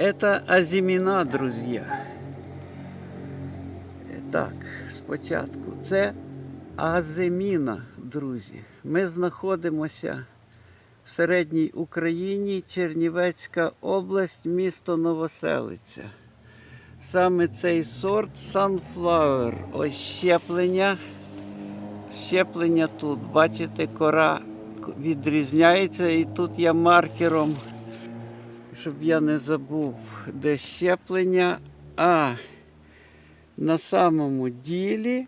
Это азіміна, друзі. Так, спочатку. Це азиміна, друзі. Ми знаходимося в середній Україні, Чернівецька область, місто Новоселиця. Саме цей сорт Sunflower. Ось щеплення. Щеплення тут. Бачите, кора відрізняється. І тут я маркером, щоб я не забув, де щеплення. А на самому ділі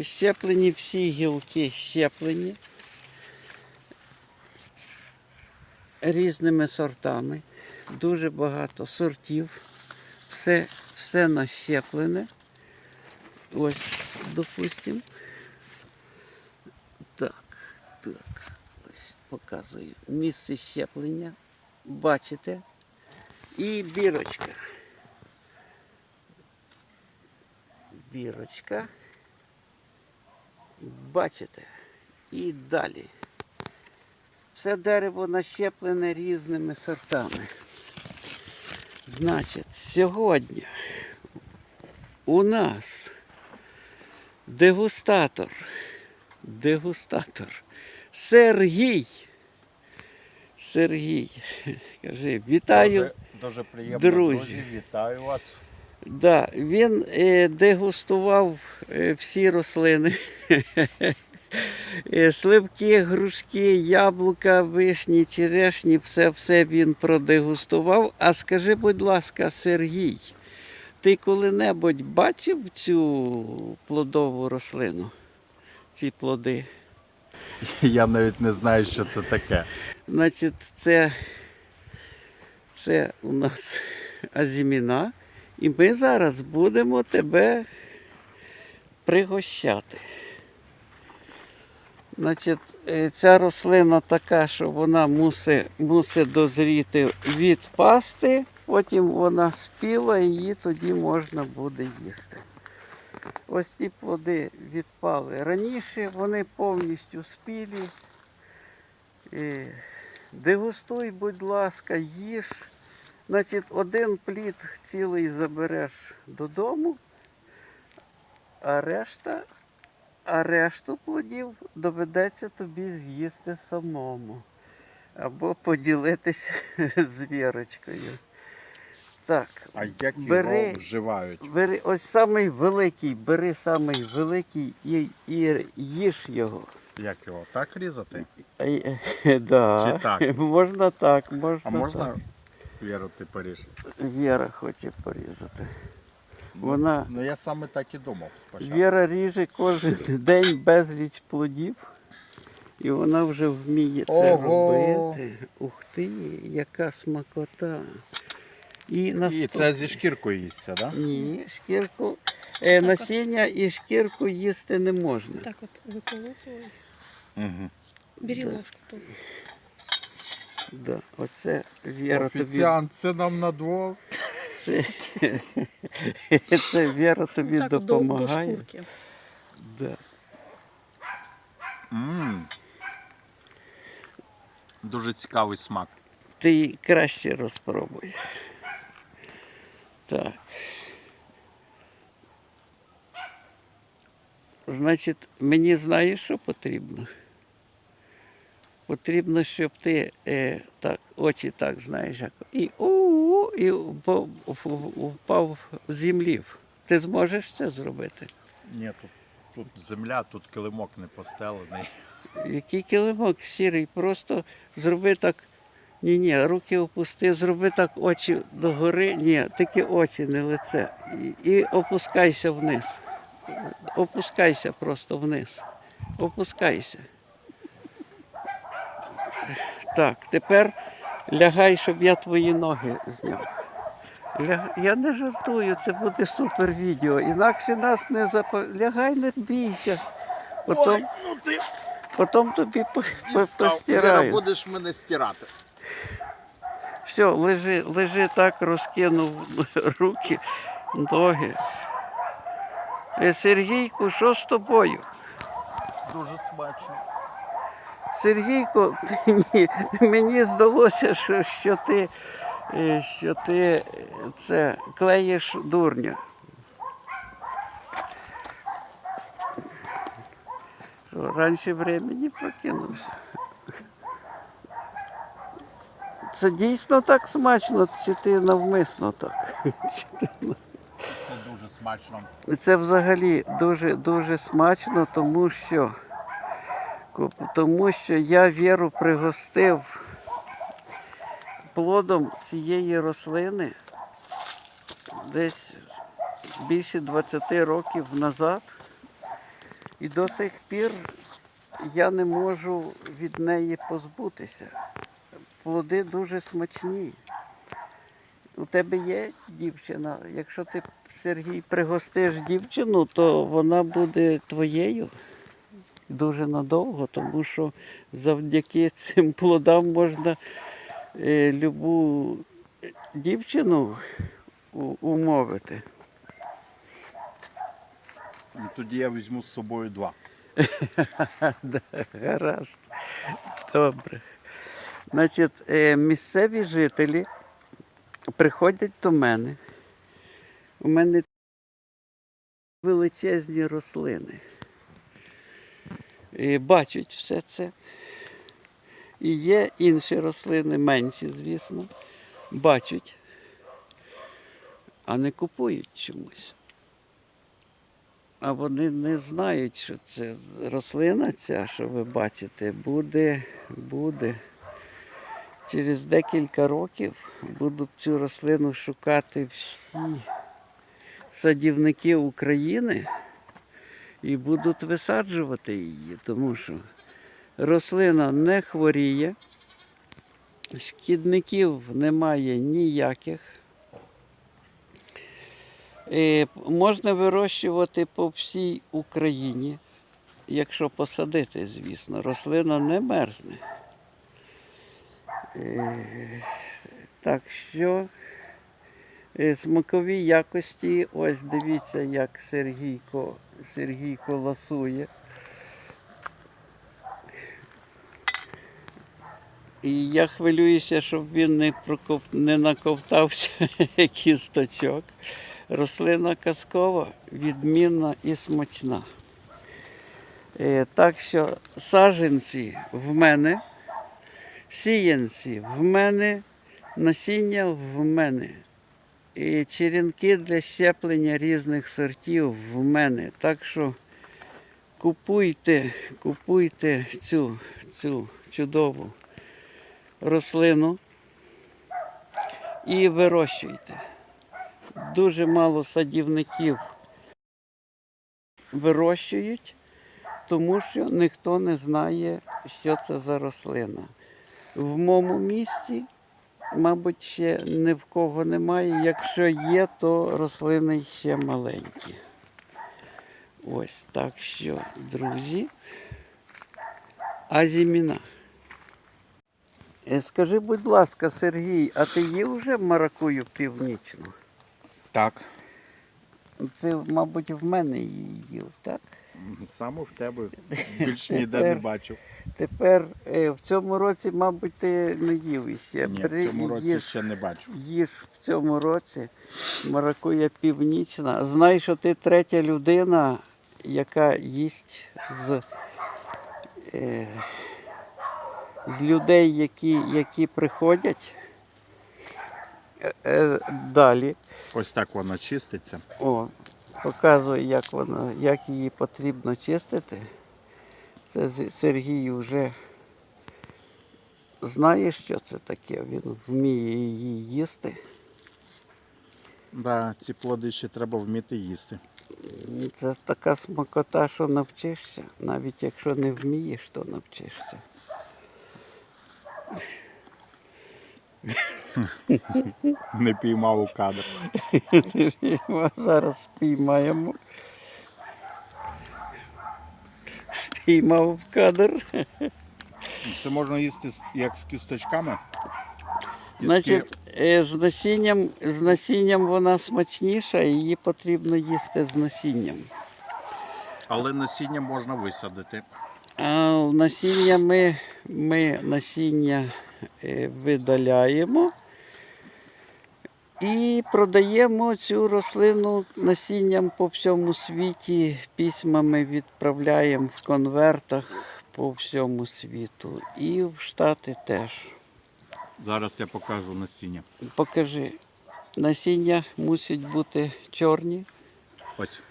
щеплені всі гілки щеплені різними сортами. Дуже багато сортів. Все, все нащеплене. Ось, допустимо. Так, так. Ось показую. Місце щеплення. Бачите? І бірочка. Бірочка. Бачите? І далі. Все дерево нащеплене різними сортами. Значить, сьогодні у нас дегустатор. Дегустатор. Сергій. Сергій. Кажи, вітаю. Дуже, приємно, друзі. друзі. Вітаю вас. Да, він е, дегустував е, всі рослини. Е, Сливки, грушки, яблука, вишні, черешні, все, все він продегустував. А скажи, будь ласка, Сергій, ти коли-небудь бачив цю плодову рослину? Ці плоди? Я навіть не знаю, що це таке. Значить, це, це у нас азіміна, і ми зараз будемо тебе пригощати. Значить, е, ця рослина така, що вона мусить, мусить дозріти відпасти, потім вона спіла, і її тоді можна буде їсти. Ось ці плоди відпали раніше, вони повністю спілі. Дегустуй, будь ласка, їж. Значить, один плід цілий забереш додому, а решта, а решту плодів доведеться тобі з'їсти самому. Або поділитися з вірочкою. Так, А як Бери. його вживають? бери ось самий великий, бери самий великий і, і їж його. Як його? Так різати? Да. Чи так? Можна так, можна А можна так. Віру, ти поріж? Віра хоче порізати. Вона Ну я саме так і думав спочатку. Віра ріже кожен день безліч плодів. І вона вже вміє це Ого! робити. Ух ти, яка смакота. І, І це зі шкіркою їсться, так? Да? Ні, шкірку. Е, насіння і шкірку їсти не можна. Так от виколупували. Угу. Бери Да. ложку тут. Да, оце Віра тобі. Офіціант, це нам на двох. Це, це Віра тобі Так, до, до допомагає. Да. м Дуже цікавий смак. Ти її краще розпробуй. Так. Значить, мені знаєш, що потрібно? Потрібно, щоб ти е, так, очі так, знаєш, як, і у і впав, в землів. Ти зможеш це зробити? Ні, тут, тут земля, тут килимок не постелений. Який килимок сірий, просто зроби так. Ні, ні, руки опусти, зроби так очі догори. Ні, тільки очі, не лице. І, і опускайся вниз. Опускайся просто вниз. Опускайся. Так, тепер лягай, щоб я твої ноги зняв. Я не жартую, це буде супер відео. Інакше нас не запа... Лягай, не бійся. Потім, ну ти потім тобі по- постираю. будеш мене стирати. Все, лежи, лежи так, розкинув руки, ноги. Е, Сергійку, що з тобою? Дуже смачно. Сергійко, ні, мені здалося, що, що ти е, що ти е, це клеїш дурня. Що раніше времени прокинувся. Це дійсно так смачно, чи ти навмисно так? Це дуже смачно. це взагалі дуже дуже смачно, тому що, тому що я віру пригостив плодом цієї рослини десь більше 20 років назад. І до сих пір я не можу від неї позбутися. Плоди дуже смачні. У тебе є дівчина. Якщо ти, Сергій, пригостиш дівчину, то вона буде твоєю дуже надовго, тому що завдяки цим плодам можна е, любу дівчину умовити. І тоді я візьму з собою два. Гаразд. Добре. Значить, е, місцеві жителі приходять до мене. У мене величезні рослини. Бачать все це. І є інші рослини, менші, звісно, бачать, а не купують чомусь. А вони не знають, що це рослина ця, що ви бачите, буде, буде. Через декілька років будуть цю рослину шукати всі садівники України і будуть висаджувати її, тому що рослина не хворіє, шкідників немає ніяких. Е, Можна вирощувати по всій Україні, якщо посадити, звісно. Рослина не мерзне. Е, Так що смакові якості, ось дивіться, як Сергійко, Сергійко ласує. І я хвилююся, щоб він не, прокоп... не наковтався кісточок. Рослина казкова, відмінна і смачна. Е, Так що саженці в мене, сіянці в мене, насіння в мене. І черенки для щеплення різних сортів в мене. Так що купуйте, купуйте цю, цю чудову рослину і вирощуйте. Дуже мало садівників вирощують, тому що ніхто не знає, що це за рослина. В моєму місті, мабуть, ще ні в кого немає. Якщо є, то рослини ще маленькі. Ось так що, друзі, азіміна. Е, Скажи, будь ласка, Сергій, а ти їв вже маракую північну? Так. Ти, мабуть, в мене її їв, так? Саме в тебе більш ніде не бачив. Тепер е, в цьому році, мабуть, ти не їв іще. Ні, Бери в цьому і році їж, ще не бачив. їж в цьому році маракуя північна. Знай, що ти третя людина, яка їсть з, е, з людей, які, які приходять. Е, е, далі. Ось так вона чиститься. О, показує, як вона, як її потрібно чистити. Це Сергій вже знає, що це таке. Він вміє її їсти. Да, ці плоди ще треба вміти їсти. Це така смакота, що навчишся. Навіть якщо не вмієш, то навчишся. Не піймав у кадр. Зараз спіймаємо. Спіймав в кадр. Це можна їсти як з кісточками. Значить, е, з насінням, з насінням вона смачніша, її потрібно їсти з насінням. Але насіння можна висадити. А насіння ми, ми насіння е, видаляємо І продаємо цю рослину насінням по всьому світі, письмами відправляємо в конвертах по всьому світу. І в Штати теж. Зараз я покажу насіння. Покажи, насіння мусять бути чорні. Ось.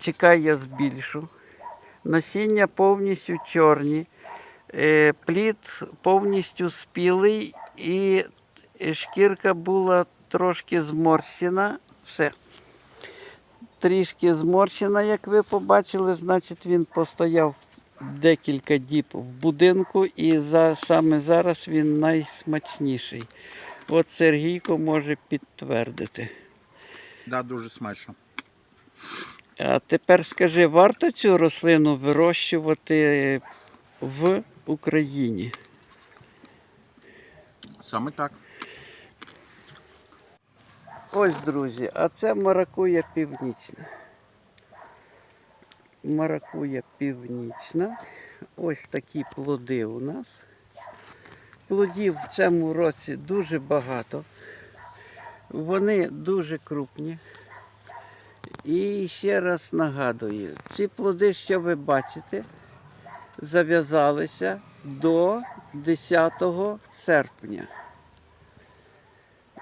Чекай, я збільшу. Насіння повністю чорні, е, плід повністю спілий і шкірка була трошки зморщена. Все. Трішки зморщена, як ви побачили, значить він постояв декілька діб в будинку і за, саме зараз він найсмачніший. От Сергійко може підтвердити. Да, дуже смачно. А тепер скажи, варто цю рослину вирощувати в Україні? Саме так. Ось, друзі, а це маракуя північна. Маракуя північна. Ось такі плоди у нас. Плодів в цьому році дуже багато. Вони дуже крупні. І ще раз нагадую, ці плоди, що ви бачите, зав'язалися до 10 серпня.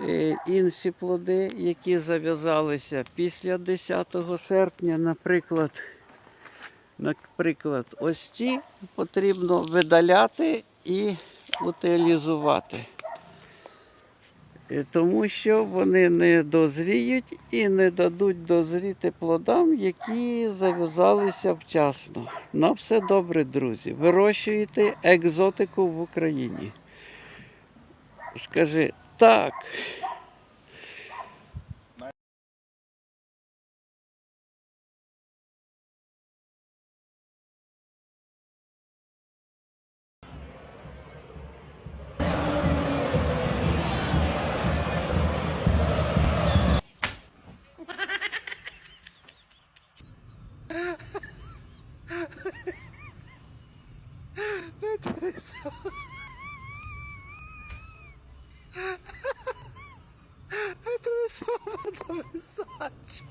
Е, Інші плоди, які зав'язалися після 10 серпня, наприклад, наприклад, ось ці потрібно видаляти і утилізувати. Е, Тому що вони не дозріють і не дадуть дозріти плодам, які зав'язалися вчасно. На все добре, друзі. Вирощуєте екзотику в Україні. Скажи так. That is so... massage.